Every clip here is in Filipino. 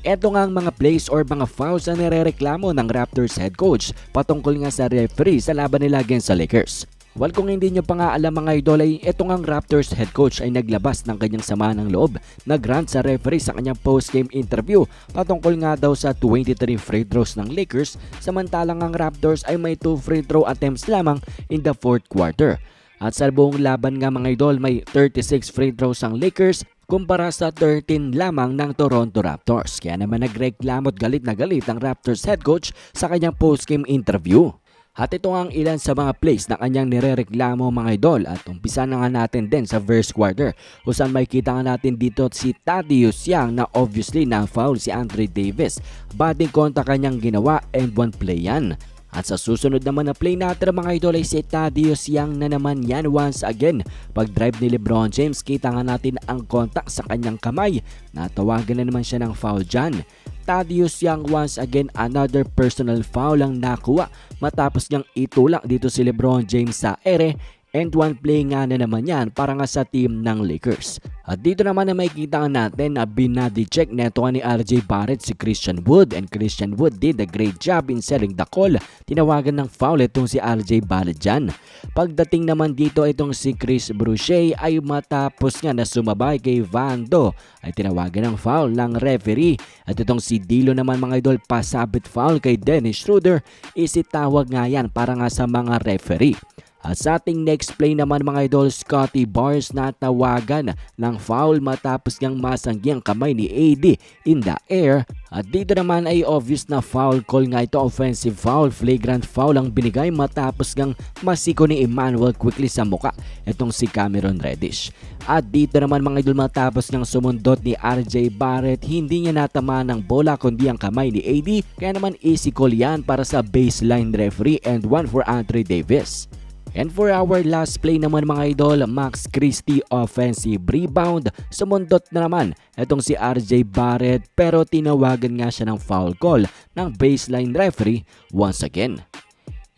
Ito nga ang mga plays or mga fouls na nirereklamo ng Raptors head coach patungkol nga sa referee sa laban nila against sa Lakers. Well, kung hindi nyo pa nga alam mga idol ay ito nga ang Raptors head coach ay naglabas ng kanyang sama ng loob na grant sa referee sa kanyang post-game interview patungkol nga daw sa 23 free throws ng Lakers samantalang ang Raptors ay may 2 free throw attempts lamang in the fourth quarter. At sa buong laban nga mga idol may 36 free throws ang Lakers kumpara sa 13 lamang ng Toronto Raptors. Kaya naman nagreklamo at galit na galit ang Raptors head coach sa kanyang post-game interview. At ito ang ilan sa mga plays na kanyang nirereklamo mga idol at umpisa na nga natin din sa first quarter kung saan makikita nga natin dito si Thaddeus Young na obviously na foul si Andre Davis. Body contact kanyang ginawa and one play yan. At sa susunod naman na play natin mga idol ay si Thaddeus Young na naman yan once again. Pag drive ni Lebron James kita nga natin ang contact sa kanyang kamay. Natawagan na naman siya ng foul dyan. Thaddeus Young once again another personal foul ang nakuha matapos niyang itulak dito si Lebron James sa ere and one play nga na naman yan para nga sa team ng Lakers. At dito naman na makikita natin na binady check neto ni RJ Barrett si Christian Wood and Christian Wood did a great job in selling the call. Tinawagan ng foul itong si RJ Barrett dyan. Pagdating naman dito itong si Chris Bruche ay matapos nga na sumabay kay Vando ay tinawagan ng foul ng referee. At itong si Dilo naman mga idol pasabit foul kay Dennis Schroeder isitawag nga yan para nga sa mga referee. At sa ating next play naman mga idol, Scotty Bars na tawagan ng foul matapos niyang masanggi ang kamay ni AD in the air. At dito naman ay obvious na foul call nga ito, offensive foul, flagrant foul ang binigay matapos ngang masiko ni Emmanuel quickly sa muka itong si Cameron Reddish. At dito naman mga idol matapos niyang sumundot ni RJ Barrett, hindi niya natama ng bola kundi ang kamay ni AD kaya naman easy call yan para sa baseline referee and one for Andre Davis. And for our last play naman mga idol, Max Christie offensive rebound. Sumundot na naman itong si RJ Barrett pero tinawagan nga siya ng foul call ng baseline referee once again.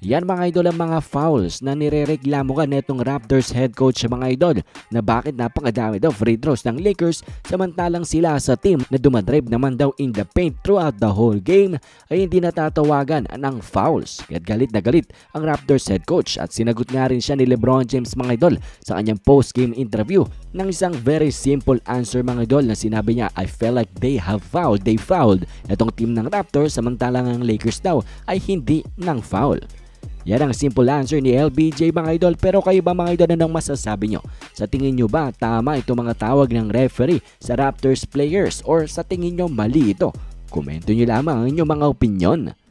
Yan mga idol ang mga fouls na nirereklamo ka netong Raptors head coach mga idol na bakit napakadami daw free throws ng Lakers samantalang sila sa team na dumadrive naman daw in the paint throughout the whole game ay hindi natatawagan ng fouls. Kaya galit na galit ang Raptors head coach at sinagot nga rin siya ni Lebron James mga idol sa kanyang post-game interview ng isang very simple answer mga idol na sinabi niya I feel like they have fouled, they fouled itong team ng Raptors samantalang ang Lakers daw ay hindi ng foul. Yan ang simple answer ni LBJ mga idol pero kayo ba mga idol anong masasabi nyo? Sa tingin nyo ba tama itong mga tawag ng referee sa Raptors players or sa tingin nyo mali ito? Komento nyo lamang ang inyong mga opinion.